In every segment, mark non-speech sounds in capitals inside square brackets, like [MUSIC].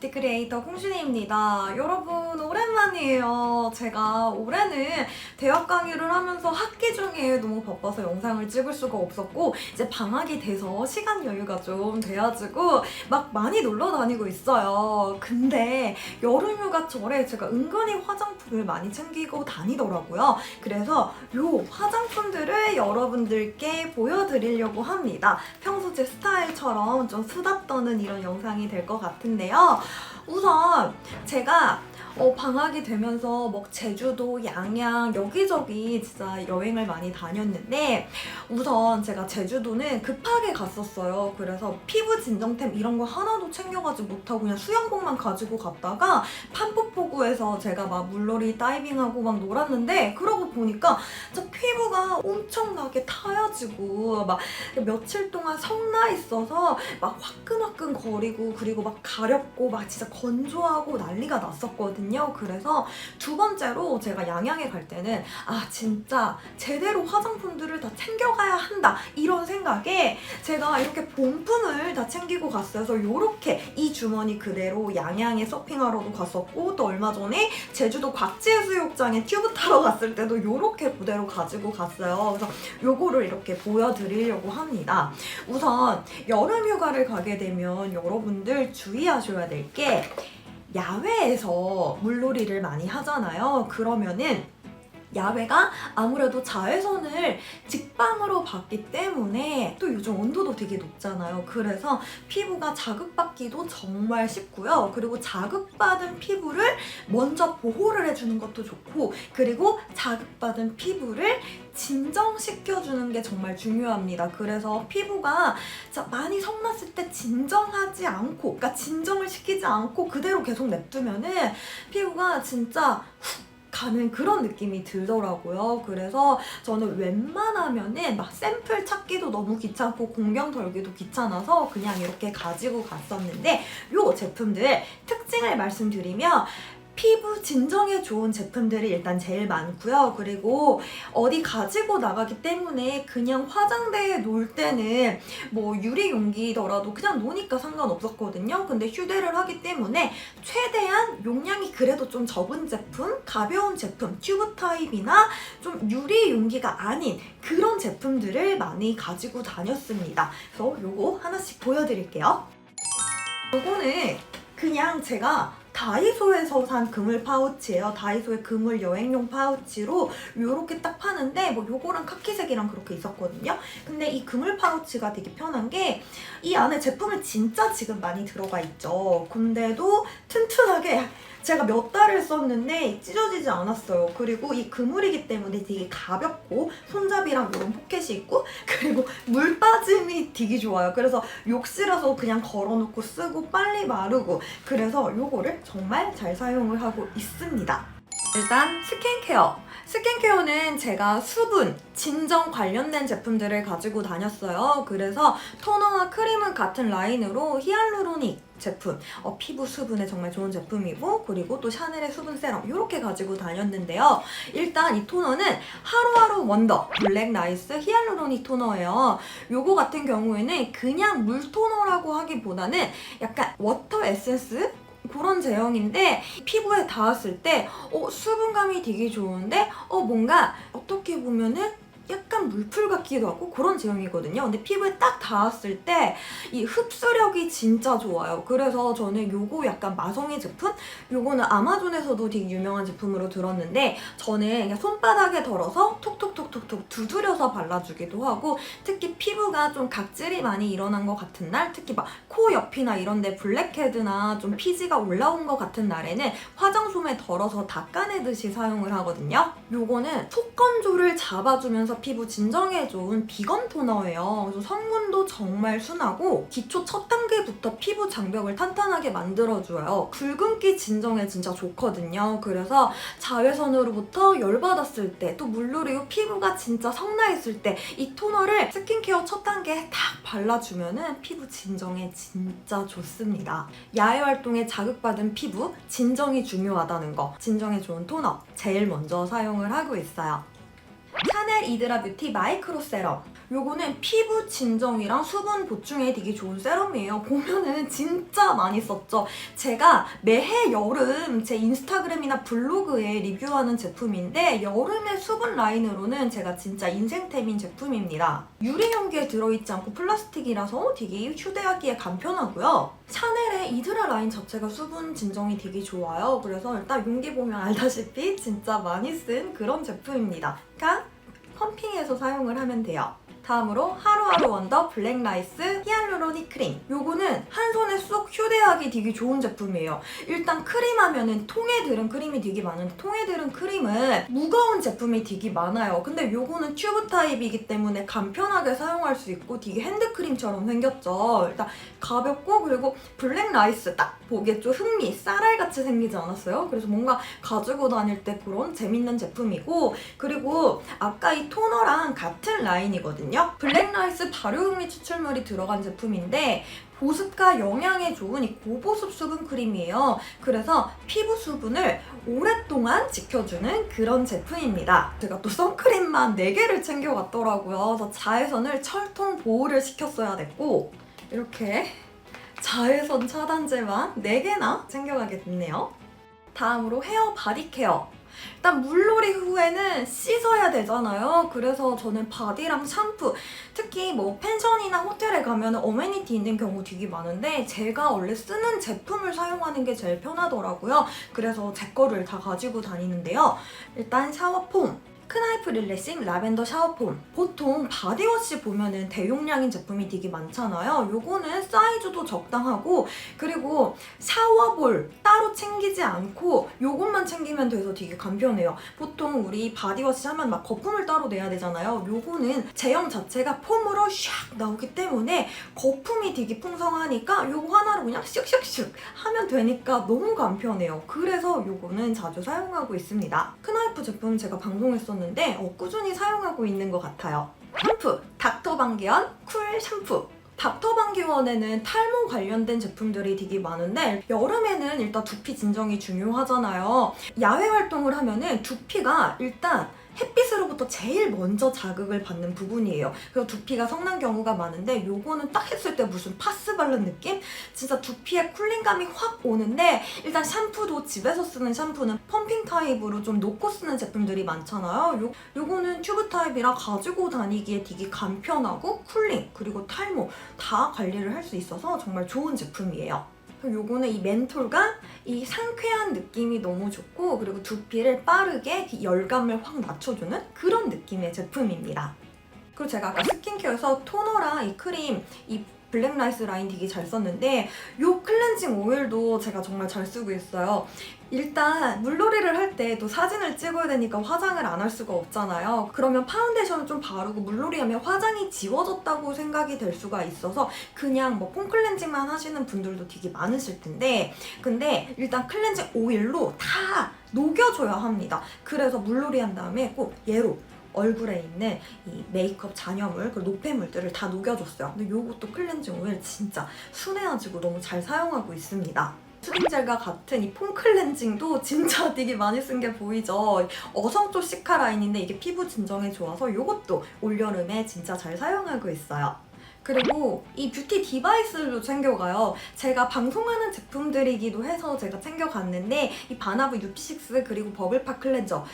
뷰티 크리에이터 홍준희입니다. 여러분 오랜만이에요. 제가 올해는 대학 강의를 하면서 학기 중에 너무 바빠서 영상을 찍을 수가 없었고 이제 방학이 돼서 시간 여유가 좀 돼가지고 막 많이 놀러 다니고 있어요. 근데 여름휴가철에 제가 은근히 화장품을 많이 챙기고 다니더라고요. 그래서 요 화장품들을 여러분들께 보여드리려고 합니다. 평소 제 스타일처럼 좀 수다 떠는 이런 영상이 될 것 같은데요. 우선 제가 어, 방학이 되면서 뭐 제주도, 양양 여기저기 진짜 여행을 많이 다녔는데 우선 제가 제주도는 급하게 갔었어요. 그래서 피부 진정템 이런 거 하나도 챙겨가지 못하고 그냥 수영복만 가지고 갔다가 판포포구에서 제가 막 물놀이 다이빙하고 막 놀았는데 그러고 보니까 진짜 피부가 엄청나게 타야지고 막 며칠 동안 성나 있어서 막 화끈화끈 거리고 그리고 막 가렵고 막 진짜 건조하고 난리가 났었거든요. 그래서 두 번째로 제가 양양에 갈 때는 아 진짜 제대로 화장품들을 다 챙겨가야 한다 이런 생각에 제가 이렇게 본품을 다 챙기고 갔어요. 그래서 이렇게 이 주머니 그대로 양양에 서핑하러도 갔었고 또 얼마 전에 제주도 곽지해수욕장에 튜브 타러 갔을 때도 이렇게 그대로 가지고 갔어요. 그래서 요거를 이렇게 보여드리려고 합니다. 우선 여름 휴가를 가게 되면 여러분들 주의하셔야 될 게 야외에서 물놀이를 많이 하잖아요. 그러면은 야외가 아무래도 자외선을 직방으로 받기 때문에 또 요즘 온도도 되게 높잖아요. 그래서 피부가 자극받기도 정말 쉽고요. 그리고 자극받은 피부를 먼저 보호를 해주는 것도 좋고 그리고 자극받은 피부를 진정시켜주는 게 정말 중요합니다. 그래서 피부가 많이 성났을 때 진정하지 않고 그러니까 진정을 시키지 않고 그대로 계속 냅두면은 피부가 진짜 훅 가는 그런 느낌이 들더라고요. 그래서 저는 웬만하면은 막 샘플 찾기도 너무 귀찮고 공경 덜기도 귀찮아서 그냥 이렇게 가지고 갔었는데 요 제품들 특징을 말씀드리면 피부 진정에 좋은 제품들이 일단 제일 많고요. 그리고 어디 가지고 나가기 때문에 그냥 화장대에 놓을 때는 뭐 유리 용기더라도 그냥 놓으니까 상관없었거든요. 근데 휴대를 하기 때문에 최대한 용량이 그래도 좀 적은 제품, 가벼운 제품, 튜브 타입이나 좀 유리 용기가 아닌 그런 제품들을 많이 가지고 다녔습니다. 그래서 요거 하나씩 보여드릴게요. 요거는 그냥 제가 다이소에서 산 그물 파우치예요. 다이소의 그물 여행용 파우치로 요렇게 딱 파는데 뭐 요거랑 카키색이랑 그렇게 있었거든요. 근데 이 그물 파우치가 되게 편한 게 이 안에 제품이 진짜 지금 많이 들어가 있죠. 근데도 튼튼하게 제가 몇 달을 썼는데 찢어지지 않았어요. 그리고 이 그물이기 때문에 되게 가볍고 손잡이랑 이런 포켓이 있고 [LAUGHS] 그리고 물 빠짐이 되게 좋아요. 그래서 욕실에서 그냥 걸어놓고 쓰고 빨리 마르고 그래서 요거를 정말 잘 사용을 하고 있습니다. 일단 스킨케어. 스킨케어는 제가 수분, 진정 관련된 제품들을 가지고 다녔어요. 그래서 토너와 크림은 같은 라인으로 히알루로닉 제품, 어, 피부 수분에 정말 좋은 제품이고 그리고 또 샤넬의 수분 세럼 이렇게 가지고 다녔는데요. 일단 이 토너는 하루하루 원더 블랙 라이스 히알루로닉 토너예요. 요거 같은 경우에는 그냥 물 토너라고 하기보다는 약간 워터 에센스 그런 제형인데 피부에 닿았을 때 어, 수분감이 되게 좋은데 어, 뭔가 어떻게 보면은 약간 물풀 같기도 하고 그런 제형이거든요. 근데 피부에 딱 닿았을 때 이 흡수력이 진짜 좋아요. 그래서 저는 요거 약간 마성의 제품? 요거는 아마존에서도 되게 유명한 제품으로 들었는데 저는 그냥 손바닥에 덜어서 톡톡톡톡톡 두드려서 발라주기도 하고 특히 피부가 좀 각질이 많이 일어난 것 같은 날 특히 막 코 옆이나 이런 데 블랙헤드나 좀 피지가 올라온 것 같은 날에는 화장솜에 덜어서 닦아내듯이 사용을 하거든요. 요거는 속 건조를 잡아주면서 피부 진정에 좋은 비건 토너예요. 그래서 성분도 정말 순하고 기초 첫 단계부터 피부 장벽을 탄탄하게 만들어줘요. 붉은기 진정에 진짜 좋거든요. 그래서 자외선으로부터 열받았을 때 또 물놀이 후 피부가 진짜 성나있을 때 이 토너를 스킨케어 첫 단계에 딱 발라주면은 피부 진정에 진짜 좋습니다. 야외 활동에 자극받은 피부 진정이 중요하다는 거 진정에 좋은 토너 제일 먼저 사용을 하고 있어요. 샤넬 이드라 뷰티 마이크로 세럼 요거는 피부 진정이랑 수분 보충에 되게 좋은 세럼이에요. 보면은 진짜 많이 썼죠. 제가 매해 여름 제 인스타그램이나 블로그에 리뷰하는 제품인데 여름의 수분 라인으로는 제가 진짜 인생템인 제품입니다. 유리 용기에 들어있지 않고 플라스틱이라서 되게 휴대하기에 간편하고요. 샤넬의 이드라 라인 자체가 수분 진정이 되게 좋아요. 그래서 일단 용기 보면 알다시피 진짜 많이 쓴 그런 제품입니다. 그러니까 펌핑해서 사용을 하면 돼요. 다음으로 하루하루 원더 블랙라이스 히알루로닉 크림. 요거는 한 손에 쏙 휴대하기 되게 좋은 제품이에요. 일단 크림 하면은 통에 들은 크림이 되게 많은데 통에 들은 크림은 무거운 제품이 되게 많아요. 근데 요거는 튜브 타입이기 때문에 간편하게 사용할 수 있고 되게 핸드크림처럼 생겼죠. 일단 가볍고 그리고 블랙라이스 딱 보기에 좀 흑미, 쌀알같이 생기지 않았어요? 그래서 뭔가 가지고 다닐 때 그런 재밌는 제품이고 그리고 아까 이 토너랑 같은 라인이거든요. 블랙라이스 발효흑미 추출물이 들어간 제품인데 보습과 영양에 좋은 이 고보습 수분 크림이에요. 그래서 피부 수분을 오랫동안 지켜주는 그런 제품입니다. 제가 또 선크림만 4개를 챙겨갔더라고요. 그래서 자외선을 철통 보호를 시켰어야 됐고 이렇게 자외선 차단제만 4개나 챙겨가게 됐네요. 다음으로 헤어 바디 케어. 일단 물놀이 후에는 씻어야 되잖아요. 그래서 저는 바디랑 샴푸, 특히 뭐 펜션이나 호텔에 가면 어메니티 있는 경우 되게 많은데 제가 원래 쓰는 제품을 사용하는 게 제일 편하더라고요. 그래서 제 거를 다 가지고 다니는데요. 일단 샤워폼. 크나이프 릴레싱 라벤더 샤워폼. 보통 바디워시 보면은 대용량인 제품이 되게 많잖아요. 요거는 사이즈도 적당하고 그리고 샤워볼 따로 챙기지 않고 요것만 챙기면 돼서 되게 간편해요. 보통 우리 바디워시 하면 막 거품을 따로 내야 되잖아요. 요거는 제형 자체가 폼으로 샥 나오기 때문에 거품이 되게 풍성하니까 요거 하나로 그냥 슉슉슉 하면 되니까 너무 간편해요. 그래서 요거는 자주 사용하고 있습니다. 크나이프 제품 제가 방송했었는데 어, 꾸준히 사용하고 있는 것 같아요 샴푸 닥터방기원 쿨 샴푸 닥터방기원에는 탈모 관련된 제품들이 되게 많은데 여름에는 일단 두피 진정이 중요하잖아요. 야외 활동을 하면은 두피가 일단 햇빛으로부터 제일 먼저 자극을 받는 부분이에요. 그래서 두피가 성난 경우가 많은데 요거는 딱 했을 때 무슨 파스 바른 느낌? 진짜 두피에 쿨링감이 확 오는데 일단 샴푸도 집에서 쓰는 샴푸는 펌핑 타입으로 좀 놓고 쓰는 제품들이 많잖아요. 요, 요거는 튜브 타입이라 가지고 다니기에 되게 간편하고 쿨링 그리고 탈모 다 관리를 할 수 있어서 정말 좋은 제품이에요. 요거는 이 멘톨과 이 상쾌한 느낌이 너무 좋고 그리고 두피를 빠르게 그 열감을 확 낮춰주는 그런 느낌의 제품입니다. 그리고 제가 아까 스킨케어에서 토너랑 이 크림 이 블랙라이스 라인 되게 잘 썼는데 요 클렌징 오일도 제가 정말 잘 쓰고 있어요. 일단 물놀이를 할 때 또 사진을 찍어야 되니까 화장을 안 할 수가 없잖아요. 그러면 파운데이션을 좀 바르고 물놀이 하면 화장이 지워졌다고 생각이 될 수가 있어서 그냥 뭐 폼 클렌징만 하시는 분들도 되게 많으실 텐데 근데 일단 클렌징 오일로 다 녹여줘야 합니다. 그래서 물놀이 한 다음에 꼭 얘로 얼굴에 있는 이 메이크업 잔여물, 그리고 노폐물들을 다 녹여줬어요. 근데 요것도 클렌징 오일 진짜 순해가지고 너무 잘 사용하고 있습니다. 수딩젤과 같은 이 폼 클렌징도 [LAUGHS] 진짜 되게 많이 쓴 게 보이죠? 어성초 시카 라인인데 이게 피부 진정에 좋아서 요것도 올여름에 진짜 잘 사용하고 있어요. 그리고 이 뷰티 디바이스도 챙겨가요. 제가 방송하는 제품들이기도 해서 제가 챙겨갔는데 이 바나브 UP6 그리고 버블파 클렌저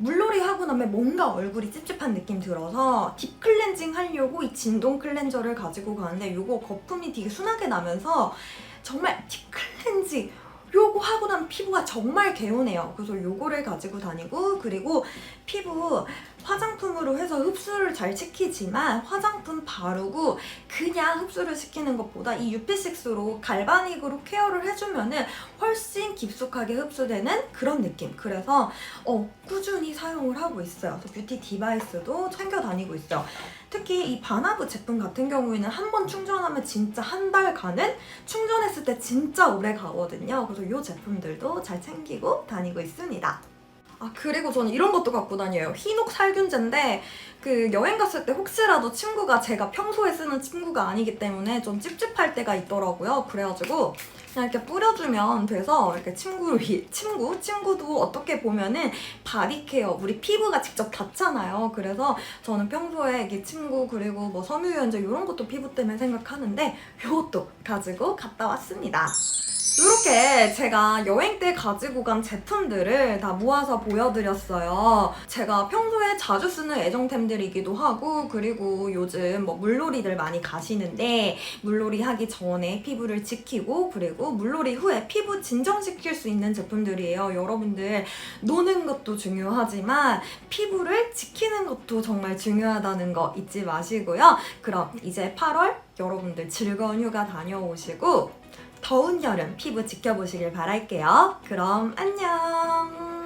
물놀이 하고 나면 뭔가 얼굴이 찝찝한 느낌 들어서 딥 클렌징 하려고 이 진동 클렌저를 가지고 가는데 이거 거품이 되게 순하게 나면서 정말 딥 클렌징 요거 하고 나면 피부가 정말 개운해요. 그래서 요거를 가지고 다니고 그리고 피부 화장품으로 해서 흡수를 잘 시키지만 화장품 바르고 그냥 흡수를 시키는 것보다 이 UP6로 갈바닉으로 케어를 해주면은 훨씬 깊숙하게 흡수되는 그런 느낌. 그래서 어, 꾸준히 사용을 하고 있어요. 그래서 뷰티 디바이스도 챙겨 다니고 있어요. 특히 이 바나브 제품 같은 경우에는 한 번 충전하면 진짜 한 달 가는 충전했을 때 진짜 오래 가거든요. 그래서 이 제품들도 잘 챙기고 다니고 있습니다. 아 그리고 저는 이런 것도 갖고 다녀요. 흰옥 살균제인데 그 여행 갔을 때 혹시라도 친구가 제가 평소에 쓰는 친구가 아니기 때문에 좀 찝찝할 때가 있더라고요. 그래가지고 그냥 이렇게 뿌려주면 돼서 이렇게 친구를 위 친구 친구도 어떻게 보면은 바디케어 우리 피부가 직접 닿잖아요. 그래서 저는 평소에 이 친구 그리고 뭐 섬유유연제 이런 것도 피부 때문에 생각하는데 이것도 가지고 갔다 왔습니다. 이렇게 제가 여행 때 가지고 간 제품들을 다 모아서 보여드렸어요. 제가 평소에 자주 쓰는 애정템들이기도 하고, 그리고 요즘 뭐 물놀이들 많이 가시는데, 물놀이 하기 전에 피부를 지키고, 그리고 물놀이 후에 피부 진정시킬 수 있는 제품들이에요. 여러분들, 노는 것도 중요하지만, 피부를 지키는 것도 정말 중요하다는 거 잊지 마시고요. 그럼 이제 8월 여러분들 즐거운 휴가 다녀오시고, 더운 여름 피부 지켜보시길 바랄게요. 그럼 안녕!